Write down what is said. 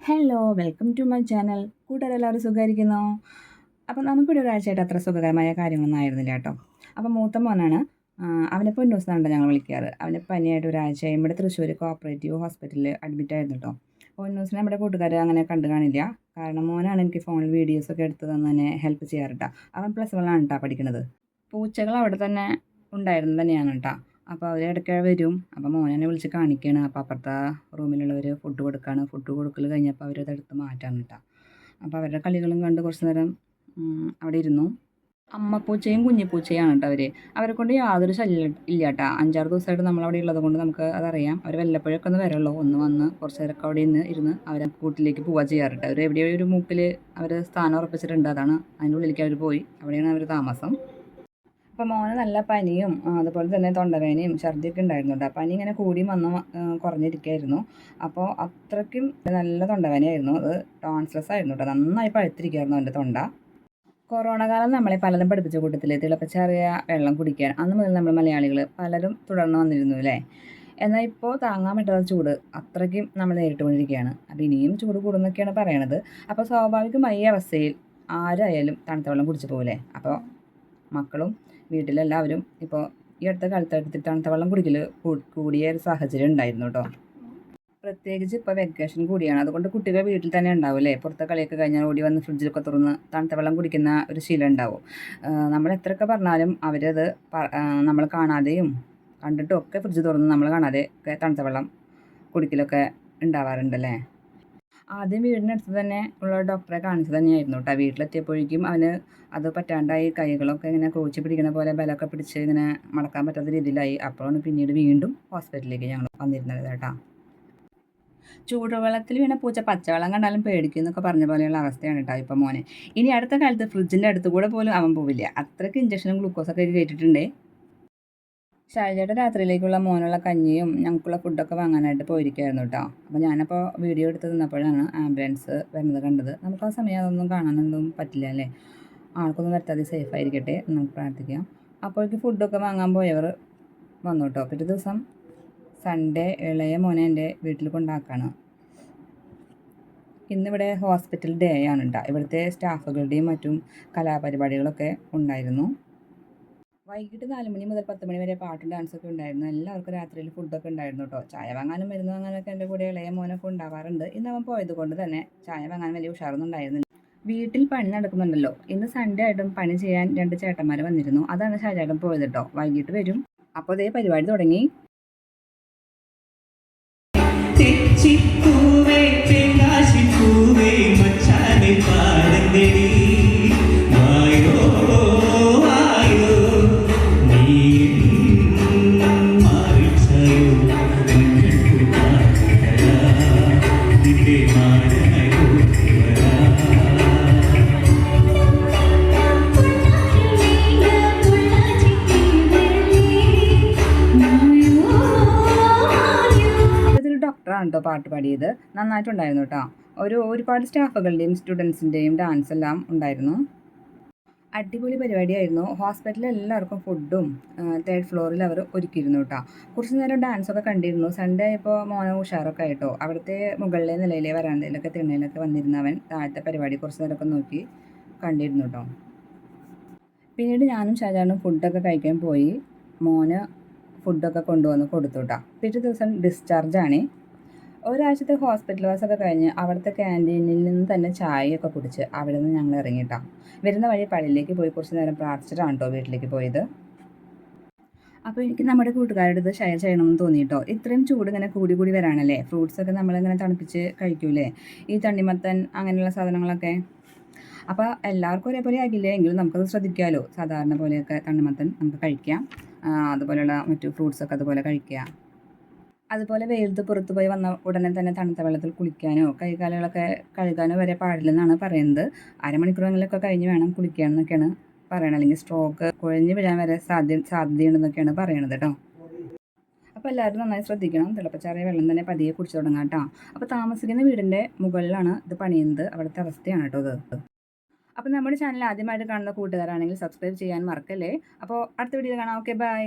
Hello welcome to my channel കൂട്ടുകാരെല്ലാവരും സുഖമായിരിക്കുന്നോ? അപ്പം നമുക്കിവിടെ ഒരാഴ്ചയായിട്ട് അത്ര സുഖകരമായ കാര്യങ്ങളൊന്നും ആയിരുന്നില്ല കേട്ടോ. അപ്പം മൂത്ത മോനാണ്. അവനെ പൊന്നൂസ് എന്നാണ് ഞങ്ങൾ വിളിക്കാറ്. അവനെ പനിയായിട്ട് ഒരാഴ്ച ഇവിടെ തൃശ്ശൂർ കോപ്പറേറ്റീവ് ഹോസ്പിറ്റലിൽ അഡ്മിറ്റ് ആയിരുന്നു കേട്ടോ. പൊന്നൂസിനെ നമ്മുടെ കൂട്ടുകാർ അങ്ങനെ കണ്ടു കാണില്ല. കാരണം മോനാണ് എനിക്ക് ഫോണിൽ വീഡിയോസൊക്കെ എടുത്ത് തന്ന് തന്നെ ഹെൽപ്പ് ചെയ്യാറുട്ടോ അവൻ പ്ലസ് വൺ ആണ് കേട്ടോ പഠിക്കുന്നത് പൂച്ചകൾ അവിടെ തന്നെ ഉണ്ടായിരുന്നു തന്നെയാണ് കേട്ടോ. അപ്പോൾ അവർ ഇടയ്ക്ക് വരും. അപ്പോൾ മോനെന്നെ വിളിച്ച് കാണിക്കുകയാണ് അപ്പോൾ അപ്പുറത്തെ റൂമിലുള്ളവർ ഫുഡ് കൊടുക്കുകയാണ് ഫുഡ് കൊടുക്കൽ കഴിഞ്ഞപ്പോൾ അവരത് എടുത്ത് മാറ്റാണ് കേട്ടോ അപ്പോൾ അവരുടെ കളികളും കണ്ട് കുറച്ച് നേരം അവിടെ ഇരുന്നു. അമ്മപ്പൂച്ചയും കുഞ്ഞിപ്പൂച്ചയാണ് കേട്ടോ അവർ അവരെ കൊണ്ട് യാതൊരു ശല്യം ഇല്ല കേട്ടോ അഞ്ചാറ് ദിവസമായിട്ട് നമ്മളവിടെ ഉള്ളത് കൊണ്ട് നമുക്ക് അതറിയാം. അവർ വല്ലപ്പോഴൊക്കെ ഒന്ന് വരള്ളൂ. ഒന്ന് വന്ന് കുറച്ച് നേരമൊക്കെ അവിടെ നിന്ന് ഇരുന്ന് അവരെ കൂട്ടിലേക്ക് പോവുക ചെയ്യാറുണ്ട് അവർ എവിടെയോ ഒരു മൂക്കിൽ അവർ സ്ഥാനം ഉറപ്പിച്ചിട്ടുണ്ട്. അതാണ് അതിന്റെ ഉള്ളിലേക്ക് അവർ പോയി. അവിടെയാണ് അവർ താമസം. അപ്പോൾ മോന് നല്ല പനിയും അതുപോലെ തന്നെ തൊണ്ടവേനയും ഛർദിയൊക്കെ ഉണ്ടായിരുന്നു പനി ഇങ്ങനെ കൂടി വന്ന് കുറഞ്ഞിരിക്കുകയായിരുന്നു അപ്പോൾ അത്രയ്ക്കും നല്ല തൊണ്ടവേനയായിരുന്നു അത് ടോൺസ്ലെസ് ആയിരുന്നു കേട്ടോ. നന്നായി പഴുത്തിരിക്കുകയായിരുന്നു എന്റെ തൊണ്ട. കൊറോണ കാലം നമ്മളെ പലതും പഠിപ്പിച്ച കൂട്ടത്തിൽ തിളപ്പിച്ചാറിയ വെള്ളം കുടിക്കാൻ അന്ന് മുതൽ നമ്മൾ മലയാളികൾ പലരും തുടർന്ന് വന്നിരുന്നു അല്ലേ? എന്നാൽ ഇപ്പോൾ താങ്ങാൻ പറ്റാത്ത ചൂട് അത്രയ്ക്കും നമ്മൾ നേരിട്ടുകൊണ്ടിരിക്കുകയാണ് അപ്പോൾ ഇനിയും ചൂട് കൂടുന്നൊക്കെയാണ് പറയണത്. അപ്പോൾ സ്വാഭാവികമായി ഈ അവസ്ഥയിൽ ആരായാലും തണുത്ത വെള്ളം കുടിച്ചു പോകില്ലേ അപ്പോൾ മക്കളും വീട്ടിലെല്ലാവരും ഇപ്പോൾ ഈ അടുത്ത കാലത്തായിട്ട് തണുത്ത വെള്ളം കുടിക്കൽ കൂടിയ ഒരു സാഹചര്യം ഉണ്ടായിരുന്നു കേട്ടോ പ്രത്യേകിച്ച് ഇപ്പോൾ വെക്കേഷൻ കൂടിയാണ്. അതുകൊണ്ട് കുട്ടികൾ വീട്ടിൽ തന്നെ ഉണ്ടാവും അല്ലേ പുറത്തെ കളിയൊക്കെ കഴിഞ്ഞാൽ ഓടി വന്ന് ഫ്രിഡ്ജിലൊക്കെ തുറന്ന് തണുത്ത വെള്ളം കുടിക്കുന്ന ഒരു ശീലം ഉണ്ടാവും. നമ്മൾ എത്രയൊക്കെ പറഞ്ഞാലും അവരത് നമ്മൾ കാണാതെയും കണ്ടിട്ടും ഒക്കെ ഫ്രിഡ്ജ് തുറന്ന് നമ്മൾ കാണാതെ ഒക്കെ തണുത്ത വെള്ളം കുടിക്കലൊക്കെ ഉണ്ടാവാറുണ്ടല്ലേ ആദ്യം വീടിനടുത്ത് തന്നെ ഉള്ള ഡോക്ടറെ കാണിച്ചു തന്നെയായിരുന്നു കേട്ടോ. വീട്ടിലെത്തിയപ്പോഴേക്കും അവന് അത് പറ്റാണ്ടായി. കൈകളൊക്കെ ഇങ്ങനെ കോച്ചി പിടിക്കണ പോലെ ബലമൊക്കെ പിടിച്ച് ഇങ്ങനെ മടക്കാൻ പറ്റാത്ത രീതിയിലായി. അപ്പോഴാണ് പിന്നീട് വീണ്ടും ഹോസ്പിറ്റലിലേക്ക് ഞങ്ങൾ വന്നിരുന്നത് കേട്ടോ. ചൂടുവെള്ളത്തിൽ വീണ പൂച്ച പച്ചവെള്ളം കണ്ടാലും പേടിക്കും എന്നൊക്കെ പറഞ്ഞ പോലെയുള്ള അവസ്ഥയാണ് കേട്ടോ ഇപ്പം മോനെ. ഇനി അടുത്ത കാലത്ത് ഫ്രിഡ്ജിന്റെ അടുത്ത് കൂടെ പോലും അവൻ പോവില്ല. അത്രയ്ക്ക് ഇഞ്ചക്ഷനും ഗ്ലൂക്കോസൊക്കെ കയറ്റിട്ടുണ്ടേ ഷാജയുടെ രാത്രിയിലേക്കുള്ള മോനുള്ള കഞ്ഞിയും ഞങ്ങൾക്കുള്ള ഫുഡൊക്കെ വാങ്ങാനായിട്ട് പോയിരിക്കുമായിരുന്നു കേട്ടോ അപ്പോൾ ഞാനപ്പോൾ വീഡിയോ എടുത്ത് നിന്നപ്പോഴാണ് ആംബുലൻസ് വരുന്നത് കണ്ടത്. നമുക്ക് ആ സമയം അതൊന്നും കാണാനൊന്നും പറ്റില്ല അല്ലേ? ആൾക്കൊന്നും വരുത്താതെ സേഫ് ആയിരിക്കട്ടെ നമുക്ക് പ്രാർത്ഥിക്കാം. അപ്പോഴേക്ക് ഫുഡൊക്കെ വാങ്ങാൻ പോയവർ വന്നു കേട്ടോ പിറ്റേ ദിവസം സൺഡേ ഇളയ മോനെ എന്റെ വീട്ടിൽ കൊണ്ടാക്കാണ്. ഇന്നിവിടെ ഹോസ്പിറ്റൽ ഡേ ആണ് കേട്ടോ ഇവിടുത്തെ സ്റ്റാഫുകളുടെയും മറ്റും കലാപരിപാടികളൊക്കെ ഉണ്ടായിരുന്നു. വൈകിട്ട് നാല് മണി മുതൽ പത്ത് മണി വരെ പാട്ടും ഡാൻസൊക്കെ ഉണ്ടായിരുന്നു. എല്ലാവർക്കും രാത്രിയിൽ ഫുഡൊക്കെ ഉണ്ടായിരുന്നു കേട്ടോ ചായ വാങ്ങാനും മരുന്ന് വാങ്ങാനൊക്കെ എന്റെ കൂടെ ഇളയ മോനൊക്കെ ഉണ്ടാവാറുണ്ട്. ഇന്ന് അവൻ പോയത് കൊണ്ട് തന്നെ ചായ വാങ്ങാൻ വലിയ ഉഷാറൊന്നും ഉണ്ടായിരുന്നില്ല. വീട്ടിൽ പണി നടക്കുന്നുണ്ടല്ലോ. ഇന്ന് സൺഡേ ആയിട്ടും പണി ചെയ്യാൻ രണ്ട് ചേട്ടന്മാർ വന്നിരുന്നു. അതാണ് ഷാജേട്ടൻ പോയത് കേട്ടോ വൈകിട്ട് വരും. അപ്പോൾ ഇതേ പരിപാടി തുടങ്ങി. ഡോക്ടറാണ് കേട്ടോ പാട്ട് പാടിയത്. നന്നായിട്ടുണ്ടായിരുന്നു കേട്ടോ ഒരു ഒരുപാട് സ്റ്റാഫുകളുടെയും സ്റ്റുഡൻസിന്റെയും ഡാൻസ് എല്ലാം ഉണ്ടായിരുന്നു. അടിപൊളി പരിപാടിയായിരുന്നു. ഹോസ്പിറ്റലിൽ എല്ലാവർക്കും ഫുഡും തേർഡ് ഫ്ലോറിൽ അവർ ഒരുക്കിയിരുന്നു കേട്ടോ കുറച്ച് നേരം ഡാൻസൊക്കെ കണ്ടിരുന്നു. സൺഡേ ഇപ്പോൾ മോന ഉഷാറൊക്കെ ആയിട്ടോ. അവിടുത്തെ മുകളിലെ നിലയിലെ വരാന്തയിലൊക്കെ തിണ്ണയിലൊക്കെ വന്നിരുന്നവൻ താഴത്തെ പരിപാടി കുറച്ച് നേരമൊക്കെ നോക്കി കണ്ടിരുന്നു കേട്ടോ പിന്നീട് ഞാനും ഷാജാനും ഫുഡൊക്കെ കഴിക്കാൻ പോയി. മോന് ഫുഡൊക്കെ കൊണ്ടുവന്ന് കൊടുത്തു കേട്ടോ പിറ്റേ ദിവസം ഡിസ്ചാർജ് ആണ്. ഒരാഴ്ചത്തെ ഹോസ്പിറ്റൽ വാസൊക്കെ കഴിഞ്ഞ് അവിടുത്തെ ക്യാന്റീനിൽ നിന്ന് തന്നെ ചായയൊക്കെ കുടിച്ച് അവിടെ നിന്ന് ഞങ്ങൾ ഇറങ്ങിയിട്ടാണ് വരുന്ന വഴി പള്ളിയിലേക്ക് പോയി കുറച്ച് നേരം പ്രാർത്ഥിച്ചിട്ടാണ് കേട്ടോ വീട്ടിലേക്ക് പോയത്. അപ്പോൾ എനിക്ക് നമ്മുടെ കൂട്ടുകാരുടെ ഇത് ഷെയർ ചെയ്യണമെന്ന് തോന്നിയിട്ടോ? ഇത്രയും ചൂട് ഇങ്ങനെ കൂടി കൂടി വരാണല്ലേ ഫ്രൂട്ട്സ് ഒക്കെ നമ്മളിങ്ങനെ തണുപ്പിച്ച് കഴിക്കൂലേ? ഈ തണ്ണിമത്തൻ അങ്ങനെയുള്ള സാധനങ്ങളൊക്കെ? അപ്പോൾ എല്ലാവർക്കും ഒരേപോലെ ആകില്ലേ എങ്കിലും നമുക്കത് ശ്രദ്ധിക്കാമല്ലോ സാധാരണ പോലെയൊക്കെ തണ്ണിമത്തൻ നമുക്ക് കഴിക്കാം. അതുപോലെയുള്ള മറ്റു ഫ്രൂട്ട്സൊക്കെ അതുപോലെ കഴിക്കുക അതുപോലെ വെയിലത്ത് പുറത്ത് പോയി വന്ന ഉടനെ തന്നെ തണുത്ത വെള്ളത്തിൽ കുളിക്കാനോ കൈകാലുകളൊക്കെ കഴുകാനോ വരെ പാടില്ലെന്നാണ് പറയുന്നത്. അരമണിക്കൂറെങ്കിലൊക്കെ കഴിഞ്ഞ് വേണം കുളിക്കാൻ എന്നൊക്കെയാണ് പറയണത്. അല്ലെങ്കിൽ സ്ട്രോക്ക് കുഴഞ്ഞു വീഴാൻ വരെ സാധ്യ സാധ്യതയുണ്ടെന്നൊക്കെയാണ് പറയണത് കേട്ടോ. അപ്പോൾ എല്ലാവരും നന്നായി ശ്രദ്ധിക്കണം. തിളപ്പച്ചാറിയ വെള്ളം തന്നെ പതിയെ കുടിച്ചു തുടങ്ങാം കേട്ടോ. അപ്പോൾ താമസിക്കുന്ന വീടിന്റെ മുകളിലാണ് ഇത് പണിയുന്നത്. അവിടുത്തെ അവസ്ഥയാണ് കേട്ടോ ഇത്. അപ്പോൾ നമ്മുടെ ചാനൽ ആദ്യമായിട്ട് കാണുന്ന കൂട്ടുകാരാണെങ്കിൽ സബ്സ്ക്രൈബ് ചെയ്യാൻ മറക്കല്ലേ. അപ്പോൾ അടുത്ത വീഡിയോ കാണാം. Okay bye